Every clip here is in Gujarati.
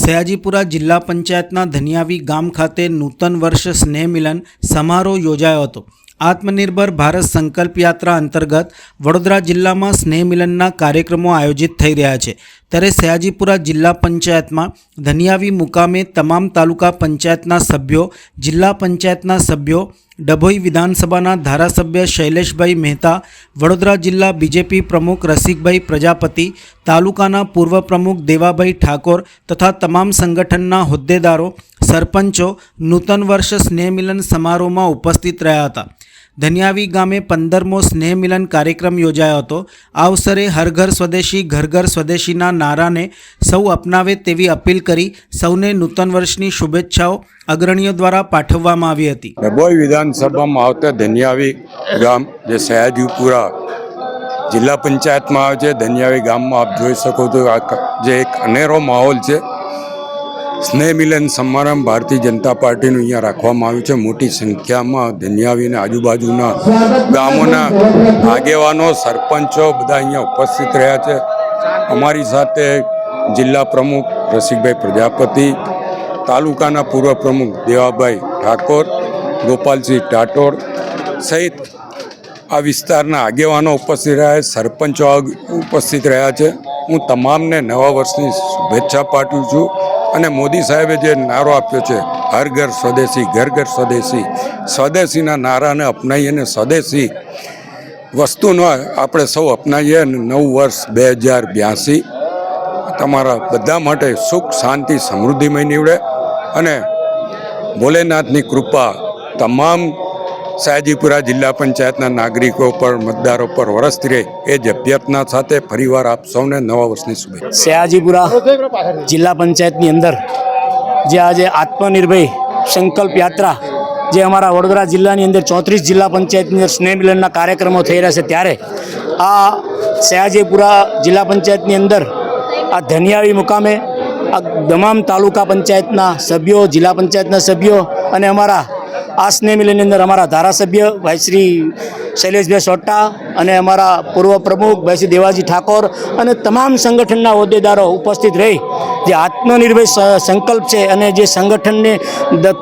સયાજીપુરા જિલ્લા પંચાયતના ધનિયાવી ગામ ખાતે નૂતન વર્ષ સ્નેહ મિલન સમારોહ યોજાયો હતો. આત્મનિર્ભર ભારત સંકલ્પ યાત્રા અંતર્ગત વડોદરા જિલ્લામાં સ્નેહ મિલનના કાર્યક્રમો આયોજિત થઈ રહ્યા છે. ત્યારે સયાજીપુરા જિલ્લા પંચાયતમાં ધનિયાવી મુકામે તમામ તાલુકા પંચાયતના સભ્યો, જિલ્લા પંચાયતના સભ્યો, ડભોઈ વિધાનસભાના ધારાસભ્ય શૈલેષભાઈ મહેતા, વડોદરા જિલ્લા બીજેપી પ્રમુખ રસિકભાઈ પ્રજાપતિ, તાલુકાના પૂર્વ પ્રમુખ દેવાભાઈ ઠાકોર તથા તમામ સંગઠનના હોદ્દેદારો, સરપંચો નૂતન વર્ષ સ્નેહ મિલન સમારોહમાં ઉપસ્થિત રહ્યા હતા. ધનિયાવી ગામે પંદરમો સ્નેહ મિલન કાર્યક્રમ યોજાયો હતો. આ અવસરે હર ઘર સ્વદેશી, ઘર ઘર સ્વદેશીના નારાને સૌ અપનાવે તેવી અપીલ કરી સૌને નૂતન વર્ષની શુભેચ્છાઓ અગ્રણીઓ દ્વારા પાઠવવામાં આવી હતી. ડભોઈ વિધાનસભામાં આવતા ધનિયાવી ગામ જે સયાજીપુરા જિલ્લા પંચાયતમાં આવે છે, ધનિયાવી ગામમાં આપ જોઈ શકો છો જે એક અનેરો માહોલ છે. સ્નેહ મિલન સમારંભ ભારતીય જનતા પાર્ટીનું અહીંયા રાખવામાં આવ્યું છે. મોટી સંખ્યામાં ધન્યાવીને આજુબાજુના ગામોના આગેવાનો, સરપંચો બધા અહીંયા ઉપસ્થિત રહ્યા છે. અમારી સાથે જિલ્લા પ્રમુખ રસિકભાઈ પ્રજાપતિ, તાલુકાના પૂર્વ પ્રમુખ દેવાભાઈ ઠાકોર, ગોપાલસિંહ ટાટોર સહિત આ વિસ્તારના આગેવાનો ઉપસ્થિત રહ્યા સરપંચો ઉપસ્થિત રહ્યા છે. હું તમામને નવા વર્ષની શુભેચ્છા પાઠવું છું. અને મોદી સાહેબે જે નારો આપ્યો છે, હર ઘર સ્વદેશી, ઘર ઘર સ્વદેશી સ્વદેશીના નારાને અપનાવીને સ્વદેશી વસ્તુનો આપણે સૌ અપનાવીએ અને નવું વર્ષ બે હજાર બ્યાસી તમારા બધા માટે સુખ, શાંતિ, સમૃદ્ધિમય નીવડે અને ભોલેનાથની કૃપા તમામ સયાજીપુરા જિલ્લા પંચાયતના નાગરિકો પર, મતદારો પર વરસતી રહે એ જ અભ્યર્થના સાથે ફરીવાર આપ સૌને નવા વર્ષની શુભેચ્છા. સયાજીપુરા જિલ્લા પંચાયતની અંદર જે આજે આત્મનિર્ભય સંકલ્પ યાત્રા જે અમારા વડોદરા જિલ્લાની અંદર ચોત્રીસ જિલ્લા પંચાયતની અંદર સ્નેહ મિલનના કાર્યક્રમો થઈ રહ્યા છે ત્યારે આ સયાજીપુરા જિલ્લા પંચાયતની અંદર આ ધનિયાવી મુકામે આ તમામ તાલુકા પંચાયતના સભ્યો, જિલ્લા પંચાયતના સભ્યો અને અમારા આ સ્નેહ અંદર અમારા ધારાસભ્ય ભાઈ શ્રી શૈલેષભાઈ સોટ્ટા અને અમારા પૂર્વ પ્રમુખ ભાઈ શ્રી દેવાજી ઠાકોર અને તમામ સંગઠનના હોદ્દેદારો ઉપસ્થિત રહી જે આત્મનિર્ભર સંકલ્પ છે અને જે સંગઠનને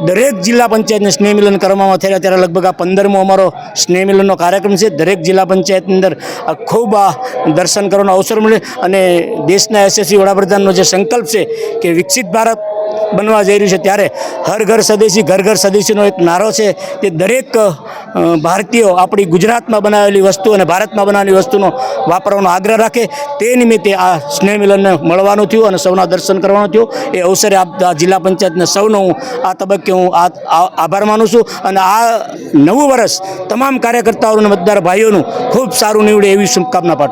દરેક જિલ્લા પંચાયતને સ્નેહ મિલન કરવામાં થયેલા ત્યારે લગભગ આ પંદરમો અમારો સ્નેહ મિલનનો કાર્યક્રમ છે. દરેક જિલ્લા પંચાયતની અંદર ખૂબ આ દર્શન કરવાનો અવસર મળે અને દેશના યશસ્વી વડાપ્રધાનનો જે સંકલ્પ છે કે વિકસિત ભારત બનવા જઈ રહ્યું છે ત્યારે હર ઘર સ્વદેશી, ઘર ઘર સ્વદેશીનો એક નારો છે તે દરેક ભારતીયો આપણી ગુજરાતમાં બનાવેલી વસ્તુ અને ભારતમાં બનાવેલી વસ્તુનો વાપરવાનો આગ્રહ રાખે. તે નિમિત્તે આ સ્નેહ મિલનને મળવાનું થયું અને સૌના દર્શન કરવાનું થયું. એ અવસરે આ જિલ્લા પંચાયતને સૌનો હું આ તબક્કે હું આ- આભાર માનું છું અને આ નવું વર્ષ તમામ કાર્યકર્તાઓને મતદાર ભાઈઓનું ખૂબ સારું નીવડે એવી શુભકામના પાઠવું